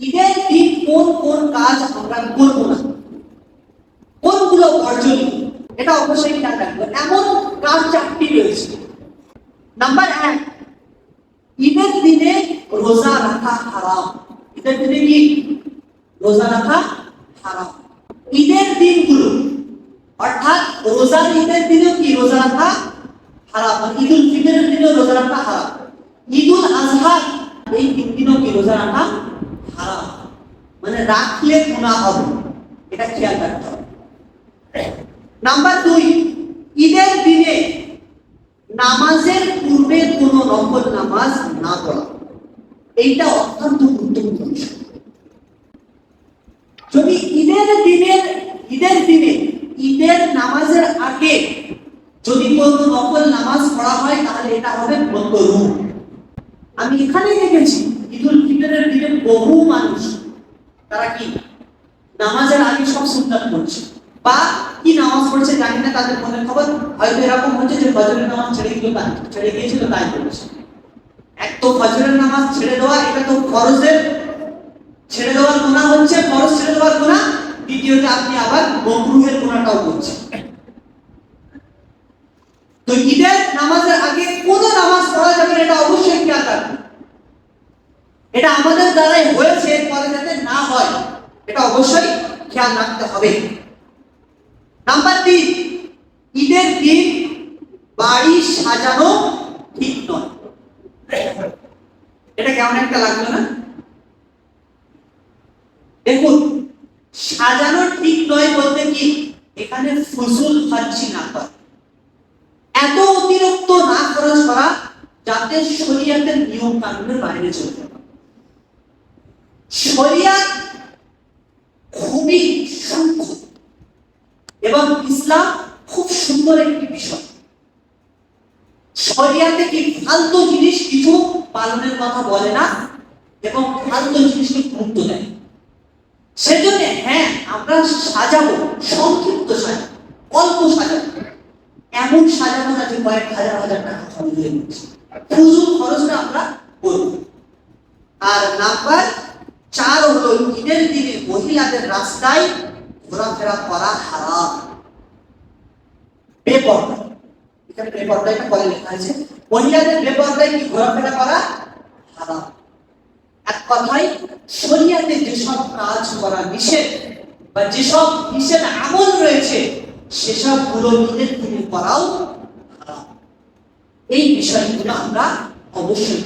ঈদের দিন কোন কোন কাজ আমরা করব না। কোনগুলো বর্জনীয় এটা অবশ্যই খেয়াল রাখব। এমন কাজ চারটি রয়েছে। নাম্বার এক, ঈদের দিনে রোজা রাখা হারাম। ঈদের দিনে কি? রোজা রাখা হারাম। ঈদের দিনগুলো, অর্থাৎ রোজার ঈদের দিনেও কি রোজা রাখা হারাম? ঈদুল ফিতরের দিনেও রোজা রাখা হারাম। ঈদুল আজহার এই তিন দিনও কি রোজা রাখা হারাম মানে রাখলে গুনাহ হবে। এটা খেয়াল রাখতে হবে। নাম্বার দুই, ঈদের দিনে নামাজের পূর্বে কোনো নফল নামাজ না পড়া। এইটা অত্যন্ত গুরুত্বপূর্ণ যদি ঈদের দিনের ঈদের দিনে ঈদের নামাজের আগে যদি কোনো নকল নামাজ পড়া হয়, তাহলে এটা হবে মতরু আমি এখানে দেখেছি, ঈদুল ফিতরের দিনে বহু মানুষ তারা কি? নামাজের আগে সব সুন্নাত পড়ছে। বা কি নামাজ পড়ছে জানি না, তাদের মনে খবর। হয়তো এরকম হচ্ছে যে ফজরের নামাজ ছেড়ে দিল তাই, ছেড়ে গিয়েছিল তাই করেছে এক তো ফজরের নামাজ ছেড়ে দেওয়া, এটা তো ফরজের। ছেড়ে দেওয়ার গুণা হচ্ছে, ফরজ ছেড়ে দেওয়ার গুণা দ্বিতীয়ত আপনি আবার মকরুহের গুণাটাও করছেন তো ঈদের নামাজের আগে কোন নামাজ পড়া যাবে এটা অবশ্যই খেয়াল রাখবেন। এটা আমাদের দ্বারাই হয়েছে, পরে যাতে না হয়, এটা অবশ্যই খেয়াল রাখতে হবে। নাম্বার তিন, ঈদের দিন বাড়ি সাজানো ঠিক নয়। এটা কেমন একটা লাগল না? দেখুন, সাজানো ঠিক নয় বলতে কি, এখানে ফসল খাচ্ছি না করা এত অতিরিক্ত না খরচ করা যাতে শরীয়তের নিয়ম কানুনের বাইরে চলতে পারে। শরিয়াত খুবই সূক্ষ্ম এবং ইসলাম খুব সুন্দর একটি বিষয়। শরিয়াতে কি ফালতু জিনিস কিছু পালনের কথা বলে না এবং ফালতু জিনিসকে গুরুত্ব দেয়? সেজন্য হ্যাঁ আমরা সাজাবো, সংক্ষিপ্ত সাজাবো, অল্প সাজাবো। এমন সাজাবো না যে কয়েক হাজার হাজার টাকা খরচ হয়ে যাচ্ছে। ফুজুল খরচটা আমরা করব। আর নাম্বার চার হলো ঈদের দিনে মহিলাদের রাস্তায় ঘোরাফেরা করা হারাম। বেপর্দা। এখানে বেপর্দাটা পরে লেখা আছে, মহিলাদের বেপর্দায় কি ঘোরাফেরা করা হারাম? এক কথায়, শরিয়াতে যেসব কাজ করা নিষেধ বা যেসব নিষেধ আমল রয়েছে, সেসবগুলো ঈদের দিনে করাও এই বিষয়গুলো আমরা অবশ্যই